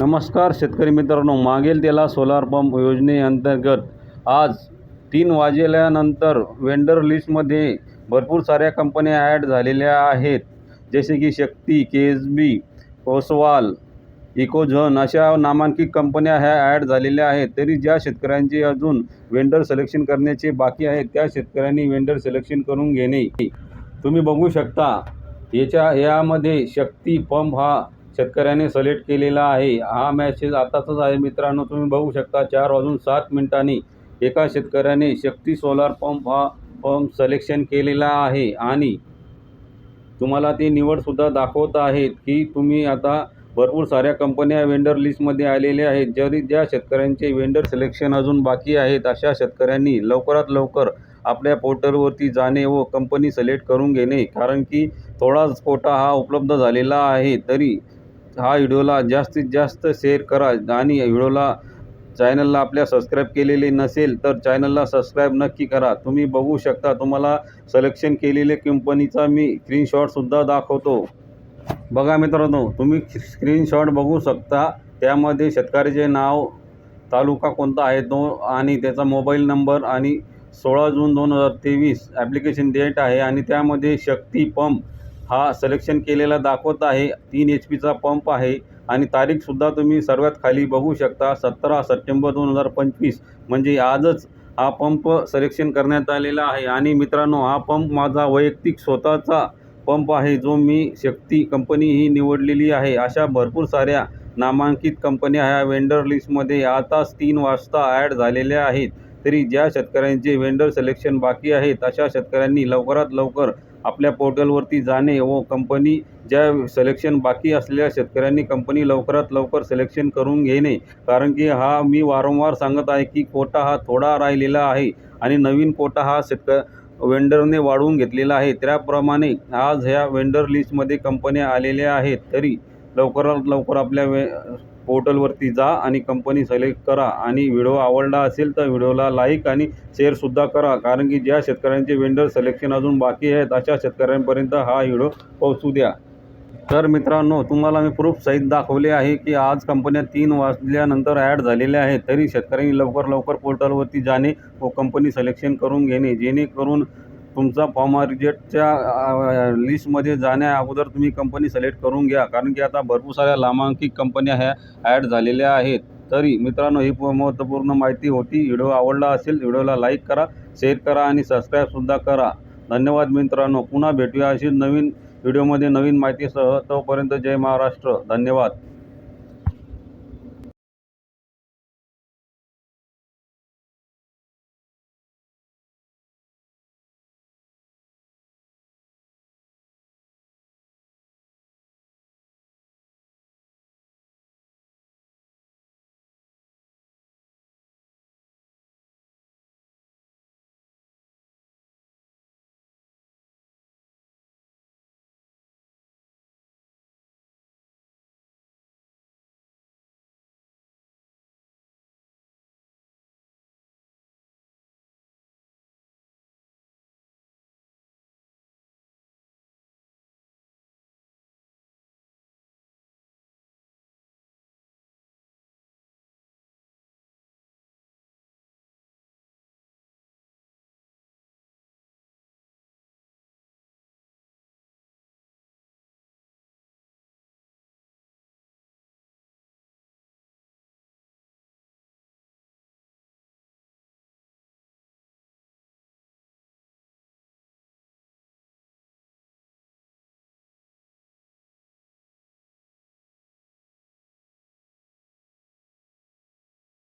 नमस्कार शेतकरी मित्रांनो मागेल त्याला सोलार पंप योजनेअंतर्गत आज तीन वाजल्यानंतर वेंडर लिस्टमध्ये भरपूर साऱ्या कंपन्या ॲड झालेल्या आहेत. जसे की शक्ती के एस बी ओसवाल इकोझोन अशा नामांकित कंपन्या ह्या ॲड झालेल्या आहेत. तरी ज्या शेतकऱ्यांचे अजून वेंडर सिलेक्शन करण्याचे बाकी आहेत त्या शेतकऱ्यांनी वेंडर सिलेक्शन करून घेणे. तुम्ही बघू शकता याच्या यामध्ये शक्ती पंप हा शेतकऱ्याने सलेक्ट केलेला आहे. हा मॅसेज आताचाच आहे मित्रांनो. तुम्ही बघू शकता चार वाजून सात मिनिटांनी एका शेतकऱ्याने शक्ती सोलार पंप हा पंप सिलेक्शन केलेला आहे. आणि तुम्हाला ती निवडसुद्धा दाखवत आहेत की तुम्ही आता भरपूर साऱ्या कंपन्या वेंडर लिस्टमध्ये आलेल्या आहेत. जरी ज्या शेतकऱ्यांचे वेंडर सिलेक्शन अजून बाकी आहेत अशा शेतकऱ्यांनी लवकरात लवकर आपल्या पोर्टलवरती जाणे व कंपनी सिलेक्ट करून घेणे. कारण की थोडाच कोटा हा उपलब्ध झालेला आहे. तरी हा व्हिडिओला जास्तीत जास्त शेअर करा आणि व्हिडिओला चॅनलला आपल्या सबस्क्राईब केलेले नसेल तर चॅनलला सबस्क्राईब नक्की करा. तुम्ही बघू शकता तुम्हाला सलेक्शन केलेले कंपनीचा मी स्क्रीनशॉटसुद्धा दाखवतो. बघा मित्रांनो तुम्ही स्क्रीनशॉट बघू शकता. त्यामध्ये शेतकऱ्याचे नाव तालुका कोणता आहे तो आणि त्याचा मोबाईल नंबर आणि सोळा जून दोन हजार तेवीस ॲप्लिकेशन डेट आहे आणि त्यामध्ये शक्ती पंप हा सलेक्शन केलेला दाखवत आहे. तीन एच पीचा पंप आहे. आणि तारीखसुद्धा तुम्ही सर्वात खाली बघू शकता. सतरा सप्टेंबर दोन हजार पंचवीस. म्हणजे आजच हा पंप सिलेक्शन करण्यात आलेला आहे. आणि मित्रांनो हा पंप माझा वैयक्तिक स्वतःचा पंप आहे. जो मी शक्ती कंपनी ही निवडलेली आहे. अशा भरपूर साऱ्या नामांकित कंपन्या ह्या वेंडर लिस्टमध्ये आताच तीन वाजता ॲड झालेल्या आहेत. तरी ज्या शेतकऱ्यांचे वेंडर सिलेक्शन बाकी आहेत अशा शेतकऱ्यांनी लवकरात लवकर आपल्या पोर्टलवरती जाणे व कंपनी ज्या सिलेक्शन बाकी असलेल्या शेतकऱ्यांनी कंपनी लवकरात लवकर सिलेक्शन करून घेणे. कारण की हा मी वारंवार सांगत आहे की कोटा हा थोडा राहिलेला आहे आणि नवीन कोटा हा शेतक वेंडरने वाढवून घेतलेला आहे. त्याप्रमाणे आज ह्या वेंडर लिस्टमध्ये कंपन्या आलेल्या आहेत. तरी लवकरात लवकर आपल्या वे पोर्टलवरती जा आणि कंपनी सिलेक्ट करा. आणि व्हिडिओ आवडला असेल तर व्हिडिओला लाईक आणि शेअरसुद्धा करा. कारण की ज्या शेतकऱ्यांचे वेंडर सिलेक्शन अजून बाकी आहेत अशा शेतकऱ्यांपर्यंत हा व्हिडिओ पोहोचू द्या. तर मित्रांनो तुम्हाला मी प्रूफ सहित दाखवले आहे की आज कंपन्या तीन वाजल्यानंतर ॲड झालेल्या आहेत. तरी शेतकऱ्यांनी लवकर लवकर पोर्टलवरती जाणे व कंपनी सिलेक्शन करून घेणे. जेणेकरून तुमचा फॉर्म रिजेक्टच्या लिस्टमध्ये जाण्या अगोदर तुम्ही कंपनी सिलेक्ट करून घ्या. कारण की आता भरपूर साऱ्या नामांकित कंपन्या ह्या ॲड झालेल्या आहेत. तरी मित्रांनो ही महत्त्वपूर्ण माहिती होती. व्हिडिओ आवडला असेल व्हिडिओला लाईक करा शेअर करा आणि सबस्क्राईबसुद्धा करा. धन्यवाद मित्रांनो. पुन्हा भेटूया अशी नवीन व्हिडिओमध्ये नवीन माहितीसह. तोपर्यंत जय महाराष्ट्र. धन्यवाद.